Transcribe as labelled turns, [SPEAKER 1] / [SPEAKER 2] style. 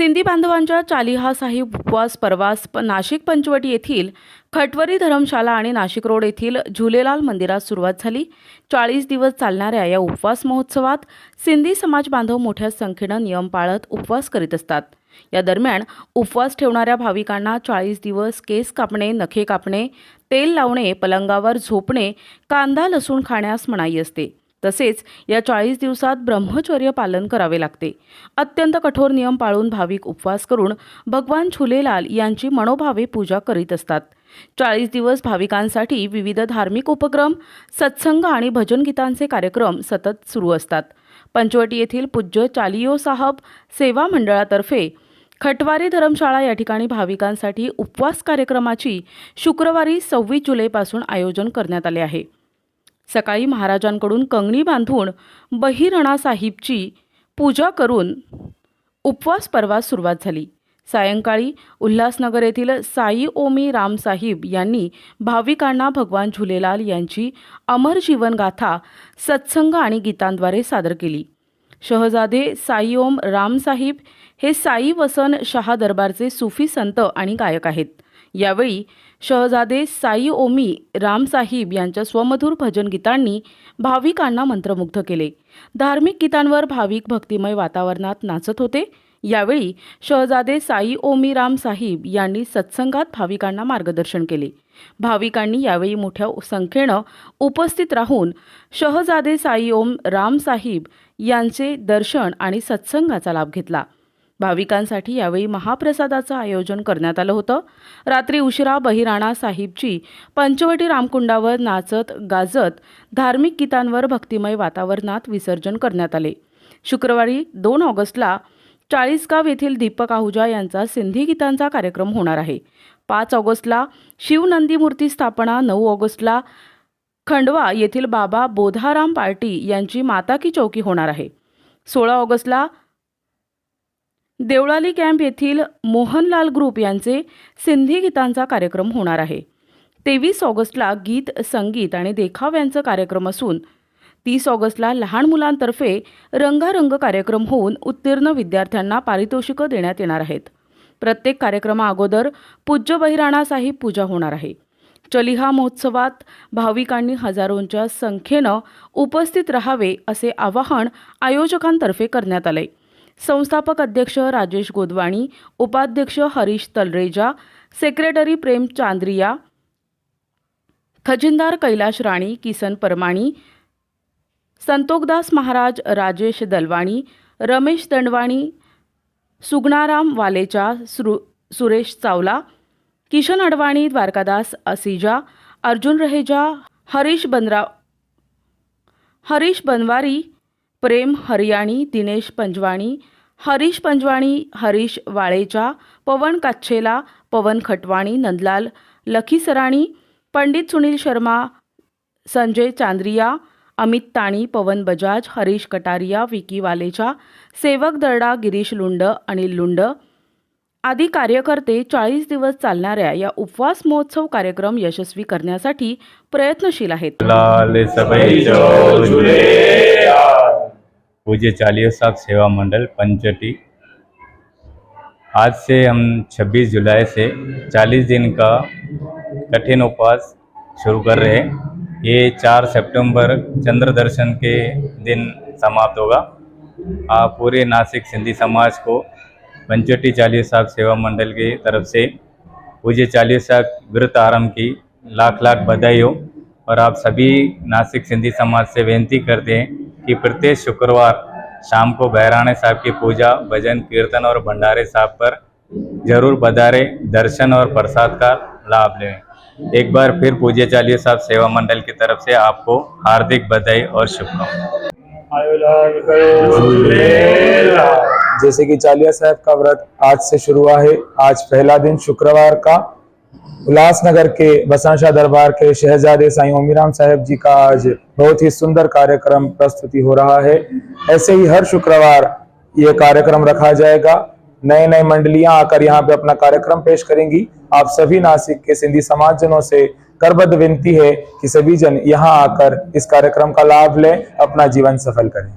[SPEAKER 1] सिंधी बांधवांच्या चालिहा साहिब उपवास परवास प- नाशिक पंचवटी येथील खटवरी धर्मशाला आणि नाशिक रोड येथील झुलेलाल मंदिरात सुरुवात झाली. चाळीस दिवस चालणाऱ्या या उपवास महोत्सवात सिंधी समाज बांधव मोठ्या संख्येनं नियम पाळत उपवास करीत असतात. या दरम्यान उपवास ठेवणाऱ्या भाविकांना चाळीस दिवस केस कापणे नखे कापणे तेल लावणे पलंगावर झोपणे कांदा लसूण खाण्यास मनाई असते. तसेच या चाळीस दिवसात ब्रह्मचर्य पालन करावे लागते. अत्यंत कठोर नियम पाळून भाविक उपवास करून भगवान झुलेलाल यांची मनोभावे पूजा करीत असतात. चाळीस दिवस भाविकांसाठी विविध धार्मिक उपक्रम सत्संग आणि भजनगीतांचे कार्यक्रम सतत सुरू असतात. पंचवटी येथील पूज्य चालियो साहब सेवा मंडळातर्फे खटवारी धर्मशाळा या ठिकाणी भाविकांसाठी उपवास कार्यक्रमाची शुक्रवारी सव्वीस जुलैपासून आयोजन करण्यात आले आहे. सकाळी महाराजांकडून कंगणी बांधून बहिरणा साहिबची पूजा करून उपवास पर्वास सुरुवात झाली. सायंकाळी उल्हासनगर येथील साई ओमी रामसाहिब यांनी भाविकांना भगवान झुलेलाल यांची अमर जीवनगाथा सत्संग आणि गीतांद्वारे सादर केली. शहजादे साई ओम रामसाहिब हे साई वसन शहा दरबारचे सुफी संत आणि गायक आहेत. यावेळी शहजादे साई ओमी रामसाहिब यांच्या स्वमधुर भजन गीतांनी भाविकांना मंत्रमुग्ध केले. धार्मिक गीतांवर भाविक भक्तिमय वातावरणात नाचत होते. यावेळी शहजादे साई ओमी राम साहिब यांनी सत्संगात भाविकांना मार्गदर्शन केले. भाविकांनी यावेळी मोठ्या संख्येनं उपस्थित राहून शहजादे साई ओम राम साहिब यांचे दर्शन आणि सत्संगाचा लाभ घेतला. भाविकांसाठी यावेळी महाप्रसादाचं आयोजन करण्यात आलं होतं. रात्री उशिरा बहिराणा साहिबची पंचवटी रामकुंडावर नाचत गाजत धार्मिक गीतांवर भक्तिमय वातावरणात विसर्जन करण्यात आले. शुक्रवारी दोन ऑगस्टला चाळीसगाव येथील दीपक आहुजा यांचा सिंधी गीतांचा कार्यक्रम होणार आहे. पाच ऑगस्टला शिवनंदी मूर्ती स्थापना नऊ ऑगस्टला खंडवा येथील बाबा बोधाराम पार्टी यांची माता की चौकी होणार आहे. सोळा ऑगस्टला देवळाली कॅम्प येथील मोहनलाल ग्रुप यांचे सिंधी गीतांचा कार्यक्रम होणार आहे. तेवीस ऑगस्टला गीत संगीत आणि देखाव्यांचा कार्यक्रम असून तीस ऑगस्टला लहान मुलांतर्फे रंगारंग कार्यक्रम होऊन उत्तीर्ण विद्यार्थ्यांना पारितोषिकं देण्यात येणार आहेत. प्रत्येक कार्यक्रमाअगोदर पूज्य बहिराणा साहिब पूजा होणार आहे. चलिहा महोत्सवात भाविकांनी हजारोंच्या संख्येनं उपस्थित राहावे असे आवाहन आयोजकांतर्फे करण्यात आले संस्थापक अध्यक्ष राजेश गोदवाणी उपाध्यक्ष हरीश तलरेजा सेक्रेटरी प्रेम चांद्रिया खजिनदार कैलाश राणी किसन परमाणी संतोकदास महाराज राजेश दलवाणी रमेश दंडवाणी सुगणाराम वालेचा सु सुरेश चावला किशन अडवाणी द्वारकादास असिजा अर्जुन रहेजा हरीश बनराव हरीश बनवारी प्रेम हरियाणी दिनेश पंजवाणी हरीश पंजवाणी हरीश वाळेचा पवन काच्छेला पवन खटवाणी नंदलाल लखीसराणी पंडित सुनील शर्मा संजय चांद्रिया अमित ताणी पवन बजाज हरीश कटारिया विकी वालेजा सेवक दर्डा गिरीश लुंड अनिल लुंड आदी कार्यकर्ते चाळीस दिवस चालणाऱ्या या उपवास महोत्सव कार्यक्रम यशस्वी करण्यासाठी प्रयत्नशील आहेत.
[SPEAKER 2] लाल पूज्य चालिया साहब सेवा मंडल, पंचटी। आज से हम 26 जुलाई से 40 दिन का कठिन उपवास शुरू कर रहे हैं। ये 4 सितंबर चंद्र दर्शन के दिन समाप्त होगा। आप पूरे नासिक सिंधी समाज को पंचवटी चालिया साहब सेवा मंडल की तरफ़ से पूज्य चालिया साहब व्रत आरंभ की लाख लाख बधाई हो। और आप सभी नासिक सिंधी समाज से विनती करते हैं कि प्रत्येक शुक्रवार शाम को बहराने साहब की पूजा, भजन, कीर्तन और भंडारे साहब पर ज़रूर बधारे दर्शन और प्रसाद का लाभ लें। एक बार फिर पूज्य चालिया साहब सेवा मंडल की तरफ़ से आपको हार्दिक बधाई और शुभकामनाएँ।
[SPEAKER 3] जैसे कि चालिया साहब का व्रत आज से शुरू हुआ है। आज पहला दिन शुक्रवार का उल्लासनगर के बसाशाह दरबार के शहजादे साईं ओमीराम साहब जी का आज बहुत ही सुंदर कार्यक्रम प्रस्तुति हो रहा है। ऐसे ही हर शुक्रवार ये कार्यक्रम रखा जाएगा। नए नए मंडलियाँ आकर यहाँ पे अपना कार्यक्रम पेश करेंगी। आप सभी नासिक के सिंधी समाजजनों से करबद्ध विनती है कि सभी जन यहाँ आकर इस कार्यक्रम का लाभ लें, अपना जीवन सफल करें।